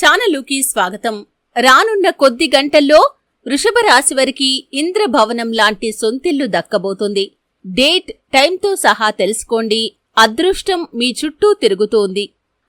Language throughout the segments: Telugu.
ఛానలుకి స్వాగతం. రానున్న కొద్ది గంటల్లో వృషభ రాశి వారికి ఇంద్రభవనం లాంటి సొంతిల్లు దక్కబోతుంది. డేట్ టైంతో సహా తెలుసుకోండి. అదృష్టం మీ చుట్టూ తిరుగుతోంది.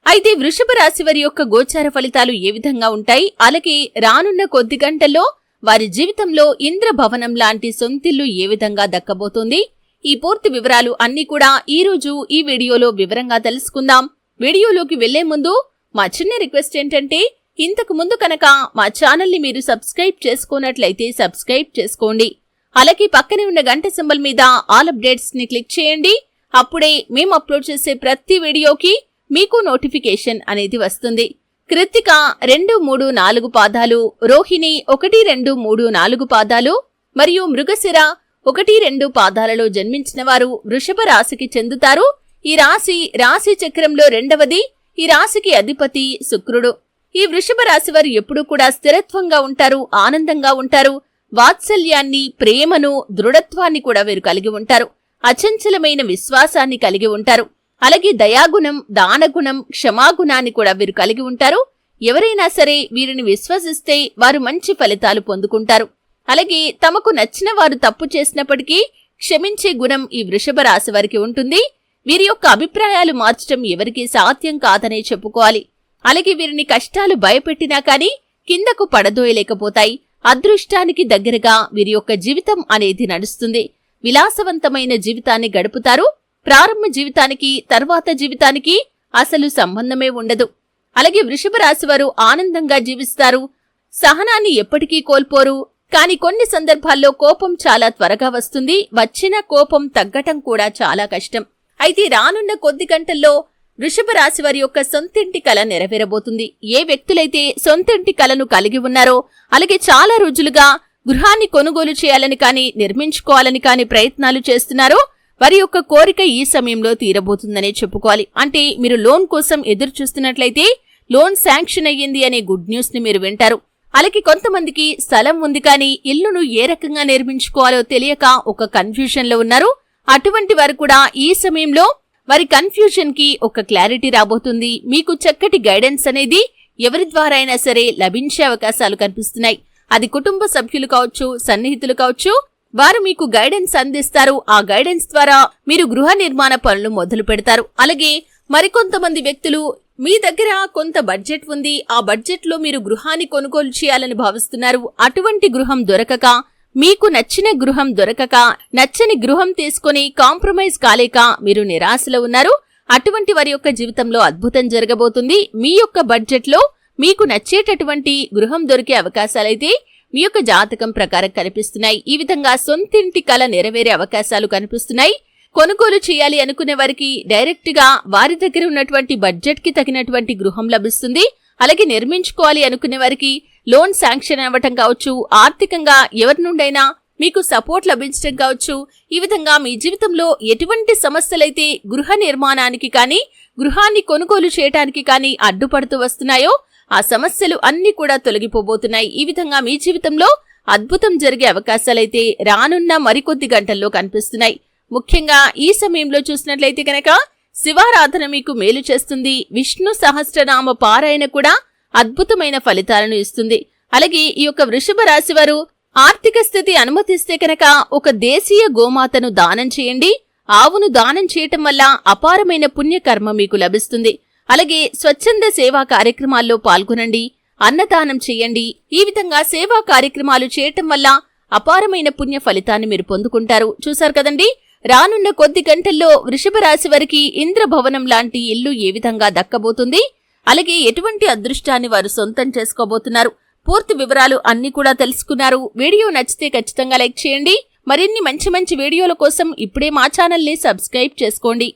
అయితే వృషభ రాశి వారి యొక్క గోచార ఫలితాలు ఏ విధంగా ఉంటాయి? అలాగే రానున్న కొద్ది గంటల్లో వారి జీవితంలో ఇంద్రభవనం లాంటి సొంతిల్లు ఏ విధంగా దక్కబోతోంది? ఈ పూర్తి వివరాలు అన్ని కూడా ఈ రోజు ఈ వీడియోలో వివరంగా తెలుసుకుందాం. వీడియోలోకి వెళ్ళే ముందు మా చిన్న రిక్వెస్ట్ ఏంటంటే ఇంతకు ముందు కనుక మా ఛానల్ని మీరు సబ్స్క్రైబ్ చేసుకున్నట్లయితే సబ్స్క్రైబ్ చేసుకోండి. అలాగే పక్కనే ఉన్న గంట సింబల్ మీద ఆల్ అప్డేట్స్ని క్లిక్ చేయండి. అప్పుడే మేము అప్లోడ్ చేసే ప్రతి వీడియోకి మీకు నోటిఫికేషన్ అనేది వస్తుంది. కృత్తిక రెండు మూడు నాలుగు పాదాలు రోహిణి ఒకటి రెండు మూడు నాలుగు పాదాలు మరియు మృగశిర ఒకటి రెండు పాదాలలో జన్మించిన వారు వృషభ రాశికి చెందుతారు. ఈ రాశి రాశి చక్రంలో రెండవది ఈ రాశికి అధిపతి శుక్రుడు. ఈ వృషభ రాశి వారు ఎప్పుడూ కూడా స్థిరత్వంగా ఉంటారు ఆనందంగా ఉంటారు. వాత్సల్యాన్ని ప్రేమను దృఢత్వాన్ని కూడా వీరు కలిగి ఉంటారు. అచంచలమైన విశ్వాసాన్ని కలిగి ఉంటారు. అలాగే దయాగుణం దానగుణం క్షమాగుణాన్ని కూడా వీరు కలిగి ఉంటారు. ఎవరైనా సరే వీరిని విశ్వసిస్తే వారు మంచి ఫలితాలు పొందుకుంటారు. అలాగే తమకు నచ్చిన వారు తప్పు చేసినప్పటికీ క్షమించే గుణం ఈ వృషభ రాశి వారికి ఉంటుంది. వీరి యొక్క అభిప్రాయాలు మార్చడం ఎవరికీ సాధ్యం కాదనే చెప్పుకోవాలి. అలాగే వీరిని కష్టాలు భయపెట్టినా కానీ కిందకు పడదోయలేకపోతాయి. అదృష్టానికి దగ్గరగా వీరి యొక్క జీవితం అనేది నడుస్తుంది. విలాసవంతమైన జీవితాన్ని గడుపుతారు. ప్రారంభ జీవితానికి తర్వాత జీవితానికి అసలు సంబంధమే ఉండదు. అలాగే వృషభ రాశి వారు ఆనందంగా జీవిస్తారు. సహనాన్ని ఎప్పటికీ కోల్పోరు. కాని కొన్ని సందర్భాల్లో కోపం చాలా త్వరగా వస్తుంది. వచ్చిన కోపం తగ్గటం కూడా చాలా కష్టం. అయితే రానున్న కొద్ది గంటల్లో వృషభ రాశి వారి యొక్క సొంతింటి కళ నెరవేరబోతుంది. ఏ వ్యక్తులైతే సొంతింటి కళను కలిగి ఉన్నారో అలాగే చాలా రోజులుగా గృహాన్ని కొనుగోలు చేయాలని కాని నిర్మించుకోవాలని కాని ప్రయత్నాలు చేస్తున్నారో వారి యొక్క కోరిక ఈ సమయంలో తీరబోతుందనే చెప్పుకోవాలి. అంటే మీరు లోన్ కోసం ఎదురు చూస్తున్నట్లయితే లోన్ శాంక్షన్ అయ్యింది అనే గుడ్ న్యూస్ని మీరు వింటారు. అలాగే కొంతమందికి స్థలం ఉంది కానీ ఇల్లును ఏ రకంగా నిర్మించుకోవాలో తెలియక ఒక కన్ఫ్యూజన్లో ఉన్నారు. అటువంటి వారు కూడా ఈ సమయంలో వారి కన్ఫ్యూజన్కి ఒక క్లారిటీ రాబోతుంది. మీకు చక్కటి గైడెన్స్ అనేది ఎవరి ద్వారా అయినా సరే లభించే అవకాశాలు కనిపిస్తున్నాయి. అది కుటుంబ సభ్యులు కావచ్చు సన్నిహితులు కావచ్చు వారు మీకు గైడెన్స్ అందిస్తారు. ఆ గైడెన్స్ ద్వారా మీరు గృహ నిర్మాణ పనులు మొదలు పెడతారు. అలాగే మరికొంతమంది వ్యక్తులు మీ దగ్గర కొంత బడ్జెట్ ఉంది. ఆ బడ్జెట్లో మీరు గృహాన్ని కొనుగోలు చేయాలని భావిస్తున్నారు. అటువంటి గృహం దొరకక మీకు నచ్చిన గృహం దొరకక నచ్చని గృహం తీసుకుని కాంప్రమైజ్ కాలేక మీరు నిరాశలో ఉన్నారు. అటువంటి వారి యొక్క జీవితంలో అద్భుతం జరగబోతుంది. మీ యొక్క బడ్జెట్లో మీకు నచ్చేటటువంటి గృహం దొరికే అవకాశాలైతే మీ యొక్క జాతకం ప్రకారం కనిపిస్తున్నాయి. ఈ విధంగా సొంతింటి కల నెరవేరే అవకాశాలు కనిపిస్తున్నాయి. కొనుగోలు చేయాలి అనుకునే వారికి డైరెక్ట్గా వారి దగ్గర ఉన్నటువంటి బడ్జెట్కి తగినటువంటి గృహం లభిస్తుంది. అలాగే నిర్మించుకోవాలి అనుకునే వారికి లోన్ శాంక్షన్ అవ్వటం కావచ్చు ఆర్థికంగా ఎవరి నుండైనా మీకు సపోర్ట్ లభించడం కావచ్చు. ఈ విధంగా మీ జీవితంలో ఎటువంటి సమస్యలైతే గృహ నిర్మాణానికి కానీ గృహాన్ని కొనుగోలు చేయటానికి కానీ అడ్డుపడుతూ వస్తున్నాయో ఆ సమస్యలు అన్ని కూడా తొలగిపోబోతున్నాయి. ఈ విధంగా మీ జీవితంలో అద్భుతం జరిగే అవకాశాలైతే రానున్న మరికొద్ది గంటల్లో కనిపిస్తున్నాయి. ముఖ్యంగా ఈ సమయంలో చూసినట్లయితే కనుక శివారాధన మీకు మేలు చేస్తుంది. విష్ణు సహస్రనామ పారాయణ కూడా అద్భుతమైన ఫలితాలను ఇస్తుంది. అలాగే ఈ యొక్క వృషభ రాశి వారు ఆర్థిక స్థితి అనుమతిస్తే కనుక ఒక దేశీయ గోమాతను దానం చేయండి. ఆవును దానం చేయటం వల్ల అపారమైన పుణ్యకర్మ మీకు లభిస్తుంది. అలాగే స్వచ్ఛంద సేవా కార్యక్రమాల్లో పాల్గొనండి. అన్నదానం చేయండి. ఈ విధంగా సేవా కార్యక్రమాలు చేయటం వల్ల అపారమైన పుణ్య ఫలితాన్ని మీరు పొందుకుంటారు. చూశారు కదండి? రానున్న కొద్ది గంటల్లో వృషభ రాశి వారికి ఇంద్రభవనం లాంటి ఇల్లు ఏ విధంగా దక్కబోతుంది? అలాగే ఎటువంటి అదృష్టాన్ని వారు సొంతం చేసుకోబోతున్నారు? పూర్తి వివరాలు అన్ని కూడా తెలుసుకున్నారు. వీడియో నచ్చితే ఖచ్చితంగా లైక్ చేయండి. మరిన్ని మంచి మంచి వీడియోల కోసం ఇప్పుడే మా ఛానల్ని సబ్స్క్రైబ్ చేసుకోండి.